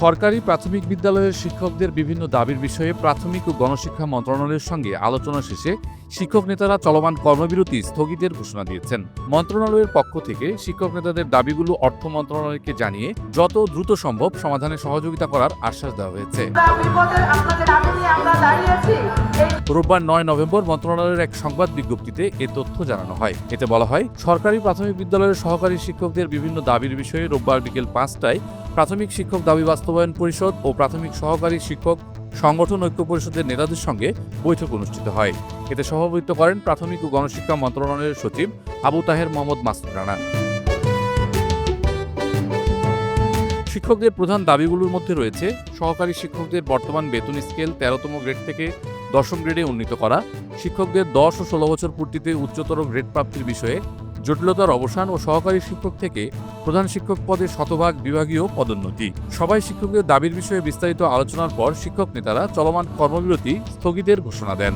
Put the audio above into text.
সরকারি প্রাথমিক বিদ্যালয়ের শিক্ষকদের বিভিন্ন দাবির বিষয়ে প্রাথমিক ও গণশিক্ষা মন্ত্রণালয়ের সঙ্গে আলোচনা শেষে শিক্ষক নেতারা চলমান কর্মবিরতি স্থগিতের ঘোষণা দিয়েছেন। মন্ত্রণালয়ের পক্ষ থেকে শিক্ষক নেতাদের দাবিগুলো অর্থ মন্ত্রণালয়কে জানিয়ে যত দ্রুত সম্ভব সমাধানে সহযোগিতা করার আশ্বাস দেওয়া হয়েছে। রোববার নয় নভেম্বর মন্ত্রণালয়ের এক সংবাদ বিজ্ঞপ্তিতে এ তথ্য জানানো হয়। এতে বলা হয় সরকারি প্রাথমিক বিদ্যালয়ের সহকারী শিক্ষকদের বিভিন্ন দাবির বিষয়ে রোববার বিকেল পাঁচটায় প্রাথমিক শিক্ষক দাবি বাস্তবায়ন পরিষদ ও প্রাথমিক সহকারী শিক্ষক সংগঠন ঐক্য পরিষদের নেতাদের সঙ্গে বৈঠক অনুষ্ঠিত হয়। এতে সভাপতিত্ব করেন প্রাথমিক ও গণশিক্ষা মন্ত্রণালয়ের সচিব আবু তাহের মোহাম্মদ মাসুদ রানা। শিক্ষকদের প্রধান দাবিগুলোর মধ্যে রয়েছে সহকারী শিক্ষকদের বর্তমান বেতন স্কেল তেরোতম গ্রেড থেকে দশম গ্রেডে উন্নীত করা, শিক্ষকদের দশ ও ষোলো বছর পূর্তিতে উচ্চতর গ্রেড প্রাপ্তির বিষয়ে জটিলতার অবসান ও সহকারী শিক্ষক থেকে প্রধান শিক্ষক পদে শতভাগ বিভাগীয় পদোন্নতি। সবাই শিক্ষকদের দাবির বিষয়ে বিস্তারিত আলোচনার পর শিক্ষক নেতারা চলমান কর্মবিরতি স্থগিতের ঘোষণা দেন।